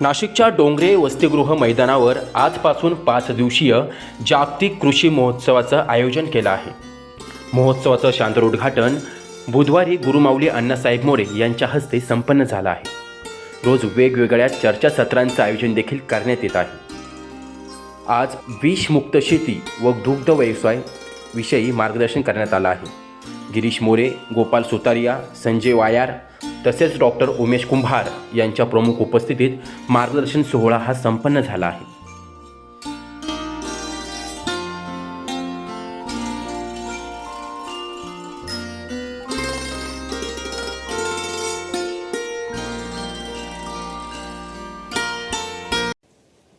नाशिकच्या डोंगरे वसतिगृह मैदानावर आजपासून पाच दिवसीय जागतिक कृषी महोत्सवाचं आयोजन केलं आहे. महोत्सवाचं शांतर उद्घाटन बुधवारी गुरुमाऊली अण्णासाहेब मोरे यांच्या हस्ते संपन्न झालं आहे. रोज वेगवेगळ्या चर्चासत्रांचं आयोजन देखील करण्यात येत आहे. आज विषमुक्त शेती व दुग्ध व्यवसाय विषयी मार्गदर्शन करण्यात आलं आहे. गिरीश मोरे गोपाल सुतारिया संजय वायार तसेच डॉक्टर उमेश कुंभार यांच्या प्रमुख उपस्थितीत मार्गदर्शन सोहळा हा संपन्न झाला आहे.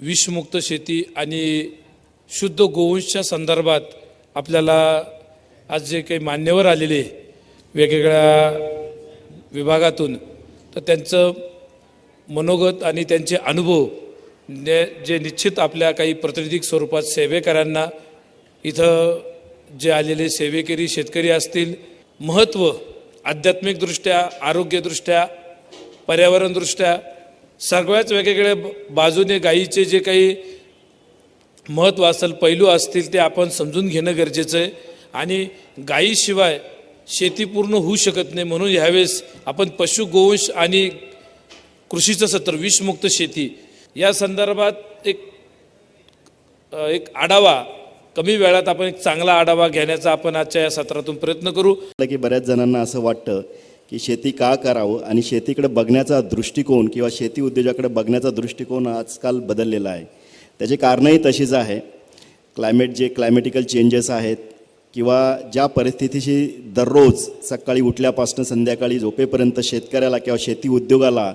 विषमुक्त शेती आणि शुद्ध गोवंशच्या संदर्भात आपल्याला आज जे काही मान्यवर आलेले वेगवेगळ्या विभागातून तर त्यांचं मनोगत आणि त्यांचे अनुभव ने जे निश्चित आपल्या काही प्रतिनिधिक स्वरूपात सेवेकरांना इथं जे आलेले सेवेकरी शेतकरी असतील महत्त्व आध्यात्मिकदृष्ट्या आरोग्यदृष्ट्या पर्यावरणदृष्ट्या सगळ्याच वेगवेगळ्या बाजूने गायीचे जे काही महत्त्व असेल पैलू असतील ते आपण समजून घेणं गरजेचं आहे. आणि गायीशिवाय शेती पूर्ण होऊ शकत नाही म्हणून ह्यावेळेस आपण पशु गोवंश आणि कृषीचं सत्र विषमुक्त शेती या संदर्भात एक एक आढावा कमी वेळात आपण एक चांगला आढावा घेण्याचा आपण आजच्या या सत्रातून प्रयत्न करू. की बऱ्याच जणांना असं वाटतं की शेती का करावं आणि शेतीकडे बघण्याचा दृष्टिकोन किंवा शेती उद्योजाकडे बघण्याचा दृष्टिकोन आजकाल बदललेला आहे. त्याची कारणंही तशीच आहे. क्लायमेट जे क्लायमेटिकल चेंजेस आहेत किंवा ज्या परिस्थितीशी दररोज सकाळी उठल्यापासून संध्याकाळी झोपेपर्यंत शेतकऱ्याला किंवा शेती उद्योगाला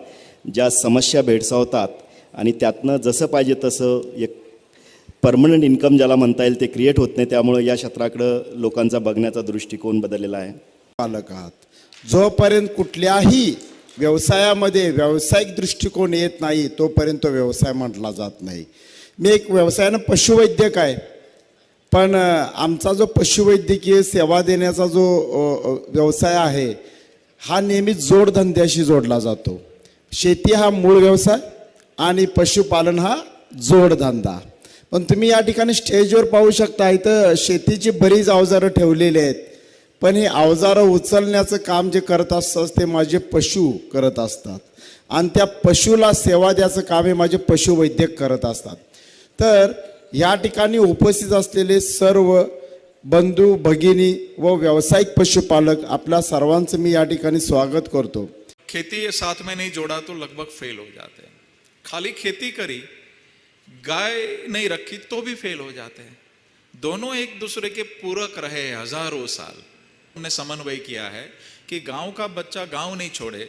ज्या समस्या भेडसावतात आणि त्यातनं जसं पाहिजे तसं एक परमनंट इन्कम ज्याला म्हणता येईल ते क्रिएट होत नाही त्यामुळं या क्षेत्राकडं लोकांचा बघण्याचा दृष्टिकोन बदललेला आहे. पालक आहात. जोपर्यंत कुठल्याही व्यवसायामध्ये व्यावसायिक दृष्टिकोन येत नाही तोपर्यंत तो व्यवसाय म्हटला जात नाही. मी एक व्यवसायानं पशुवैद्यक आहे. पण आमचा जो पशुवैद्यकीय सेवा देण्याचा जो व्यवसाय आहे हा नेहमी जोडधंद्याशी जोडला जातो. शेती हा मूळ व्यवसाय आणि पशुपालन हा जोडधंदा. पण तुम्ही या ठिकाणी स्टेजवर पाहू शकता इथं शेतीची बरीच अवजारं ठेवलेली आहेत. पण हे अवजारं उचलण्याचं काम जे करत असतात ते माझे पशु करत असतात. आणि त्या पशुला सेवा द्यायचं काम हे माझे पशुवैद्यक करत असतात. तर या उपस्थित सर्व बंधू, भगिनी व व्यावसायिक पशुपालक आपल्या सर्वांचं मी या ठिकाणी स्वागत करतो. खेती ये साथ में नहीं जोड़ा तो लगभग फेल हो जाते हैं। खाली खेती करी, गाय नहीं रखी तो भी फेल हो जाते हैं। दोनों एक दूसरे के पूरक रहे हज़ारों साल। हमने समन्वय किया है कि गाँव का बच्चा गाँव नहीं छोड़े,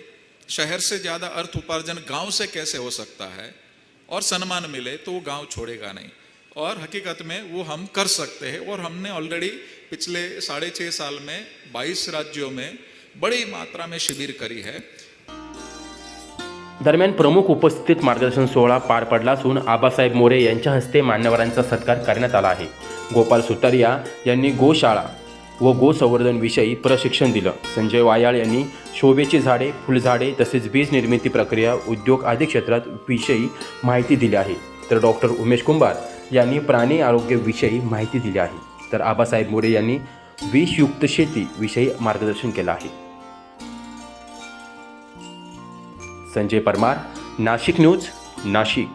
शहर से ज़्यादा अर्थ उपार्जन गाँव से कैसे हो सकता है, और सम्मान मिले तो वो गाँव छोड़ेगा नहीं। और हकीकत में वो हम कर सकते हैं। और हमने ऑलरेडी पिछले साढ़े छः साल में 22 राज्यों में बड़ी मात्रा में शिविर करी है। दरम्यान प्रमुख उपस्थित मार्गदर्शन सोहळा पार पडला असून आबासाहेब मोरे यांच्या हस्ते मान्यवरांचा सत्कार करण्यात आला आहे. गोपाल सुतारिया यांनी गोशाळा व गोसंवर्धन विषयी प्रशिक्षण दिलं. संजय वायाळ यांनी शोभेची झाडे फुलझाडे तसेच बीज निर्मिती प्रक्रिया उद्योग आदी क्षेत्रात विषयी माहिती दिली आहे. तर डॉक्टर उमेश कुंभार यांनी प्राणी आरोग्यविषयी माहिती दिली आहे. तर आबासाहेब मोरे यांनी विषयुक्त शेतीविषयी मार्गदर्शन केलं आहे. संजय परमार नाशिक न्यूज नाशिक.